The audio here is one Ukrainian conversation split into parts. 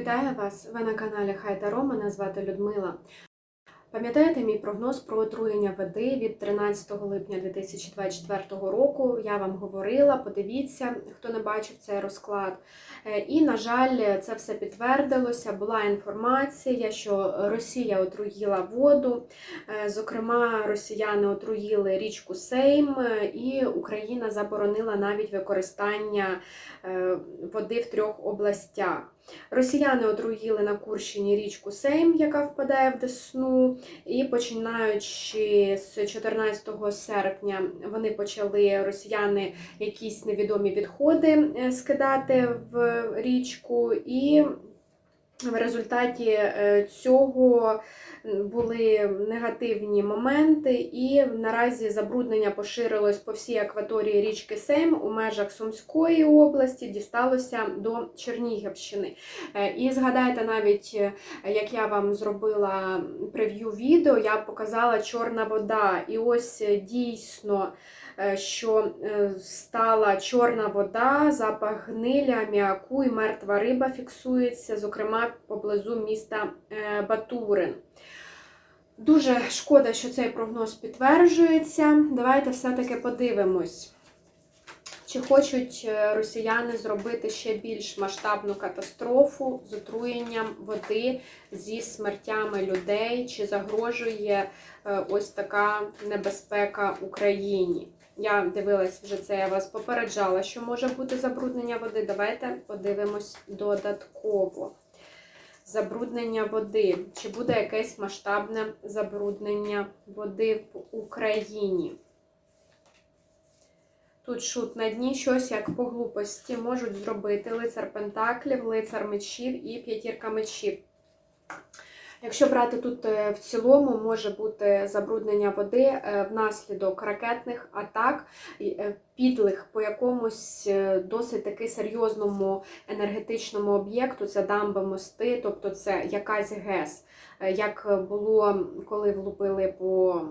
Вітаю вас! Ви на каналі Хай Таро. Мене звати Людмила. Пам'ятаєте мій прогноз про отруєння води від 13 липня 2024 року? Я вам говорила, подивіться, хто не бачив цей розклад. Е, І, на жаль, це все підтвердилося. Була інформація, що Росія отруїла воду. Е, Зокрема, росіяни отруїли річку Сейм, е, і Україна заборонила навіть використання води в трьох областях. Росіяни отруїли на Курщині річку Сейм, яка впадає в Десну, і починаючи з 14 серпня вони почали росіяни якісь невідомі відходи е, скидати в річку, і в результаті е, цього були негативні моменти, і наразі забруднення поширилось по всій акваторії річки Сейм у межах Сумської області, дісталося до Чернігівщини. Е, І згадайте навіть, е, як я вам зробила прев'ю відео, я показала чорна вода. І ось дійсно, що стала чорна вода, запах гнилі, аміаку і мертва риба фіксується, зокрема поблизу міста е, Батурин. Дуже шкода, що цей прогноз підтверджується. Давайте все-таки подивимось. Чи хочуть е, росіяни зробити ще більш масштабну катастрофу з отруєнням води зі смертями людей? Чи загрожує е, ось така небезпека Україні? Я дивилась вже це, я вас попереджала, що може бути забруднення води. Давайте подивимось додатково. Забруднення води. Чи буде якесь масштабне забруднення води в Україні? Тут шут на дні щось як по глупості можуть зробити лицар пентаклів, лицар мечів і п'ятірка мечів. Якщо брати тут е, в цілому, може бути забруднення води е, внаслідок ракетних атак, е, підлих по якомусь досить таки серйозному енергетичному об'єкту, це дамби, мости, тобто це якась ГЕС. Як було, коли влупили по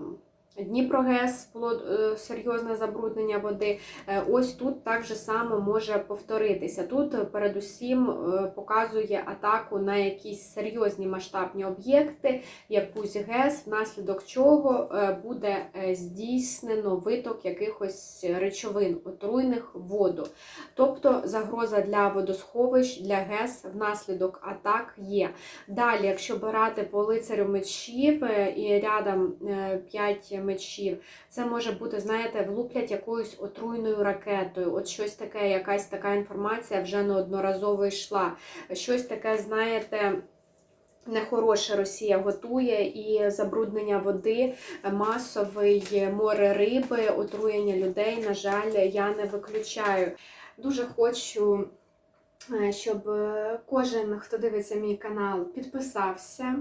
Дніпрогес, було е, серйозне забруднення води. Е, Ось тут так же само може повторитися. Тут е, передусім показує атаку на якісь серйозні масштабні об'єкти, якусь ГЕС, внаслідок чого буде здійснено виток якихось речовин, отруйних воду. Тобто загроза для водосховищ, для ГЕС внаслідок атак є. Далі, якщо брати по лицарю мечів і рядом 5 мечів, це може бути, знаєте, влуплять якоюсь отруйною ракетою. От щось таке, якась така інформація вже неодноразово йшла. Щось таке, знаєте. Нехороше Росія готує і забруднення води, масовий море риби, отруєння людей. На жаль, я не виключаю. Дуже хочу, щоб е, кожен, хто дивиться мій канал, підписався,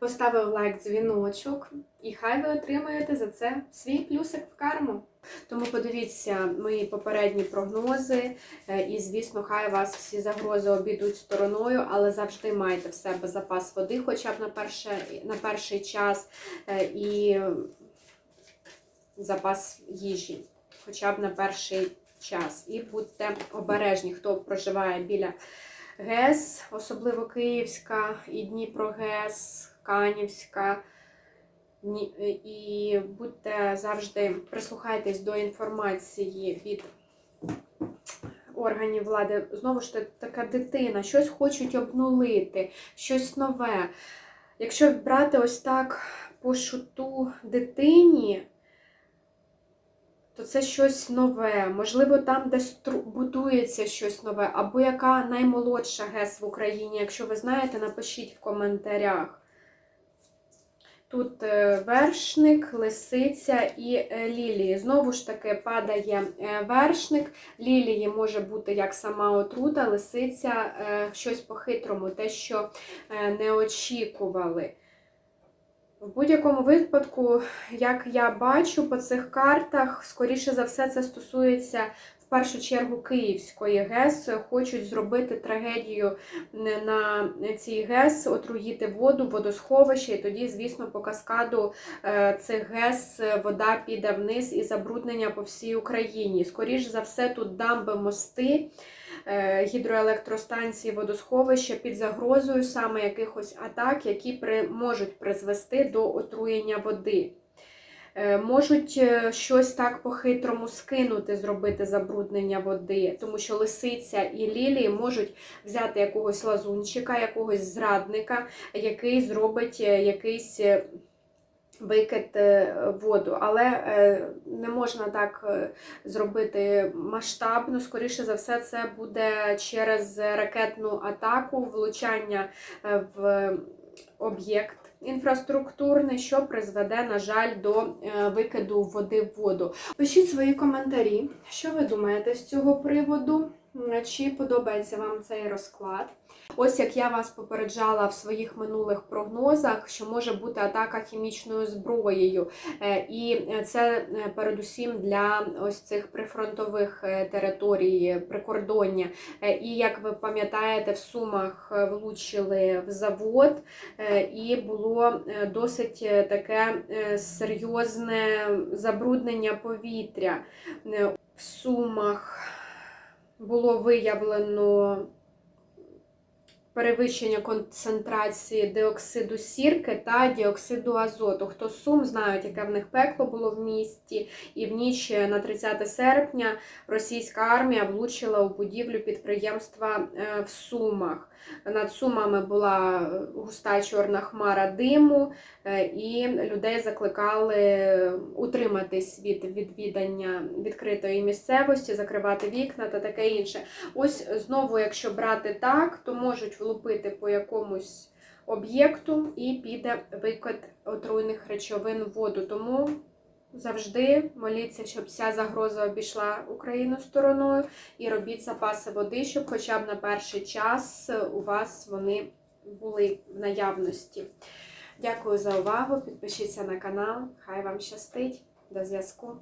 поставив лайк, дзвіночок, і хай ви отримаєте за це свій плюсик в карму. Тому подивіться мої попередні прогнози, е, і, звісно, хай вас всі загрози обійдуть стороною, але завжди майте в себе запас води, хоча б на, перше, на перший час, е, і запас їжі, хоча б на перший час. І будьте обережні, хто проживає біля ГЕС, особливо Київська, і Дніпрогес, Канівська. І будьте завжди прислухайтесь до інформації від органів влади. Знову ж така дитина, щось хочуть обнулити, щось нове. Якщо брати ось так по шуту дитині, то це щось нове. Можливо, там, де будується щось нове, або яка наймолодша ГЕС в Україні. Якщо ви знаєте, напишіть в коментарях. Тут е, вершник, лисиця і е, лілії. Знову ж таки падає е, вершник. Лілії може бути як сама отрута, лисиця щось по-хитрому, те, що не очікували. В будь-якому випадку, як я бачу по цих картах, скоріше за все, це стосується в першу чергу Київської ГЕС. Хочуть зробити трагедію на цій ГЕС, отруїти воду, водосховище, і тоді, звісно, по каскаду е, цих ГЕС вода піде вниз і забруднення по всій Україні. Скоріше за все, тут дамби, мости. е, гідроелектростанції, водосховища під загрозою саме якихось атак, які при, можуть призвести до отруєння води. Е, Можуть е, щось так по-хитрому скинути, зробити забруднення води, тому що лисиця і лілії можуть взяти якогось лазунчика, якогось зрадника, який зробить е, якийсь викид воду. Але не можна так зробити масштабно. Скоріше за все, це буде через ракетну атаку, влучання в об'єкт інфраструктурний, що призведе, на жаль, до е, викиду води в воду. Пишіть свої коментарі, що ви думаєте з цього приводу, чи подобається вам цей розклад. Ось як я вас попереджала в своїх минулих прогнозах, що може бути атака хімічною зброєю, Е, і це е, передусім для ось цих прифронтових е, територій, прикордоння. Е, І як ви пам'ятаєте, в Сумах е, влучили в завод, е, і було е, досить е, таке е, серйозне забруднення повітря. Е, В Сумах було виявлено перевищення концентрації диоксиду сірки та діоксиду азоту. Хто Сум знають, яке в них пекло було в місті, і в ніч на 30 серпня російська армія влучила у будівлю підприємства е, в Сумах. Над Сумами була густа чорна хмара диму, е, і людей закликали утриматись від відвідання відкритої місцевості, закривати вікна та таке інше. Ось знову, якщо брати так, то можуть влупити по якомусь об'єкту і піде викид отруйних речовин в воду. Тому завжди моліться, щоб ця загроза обійшла Україну стороною, і робіть запаси води, щоб хоча б на перший час у вас вони були в наявності. Дякую за увагу. Підпишіться на канал. Хай вам щастить. До зв'язку.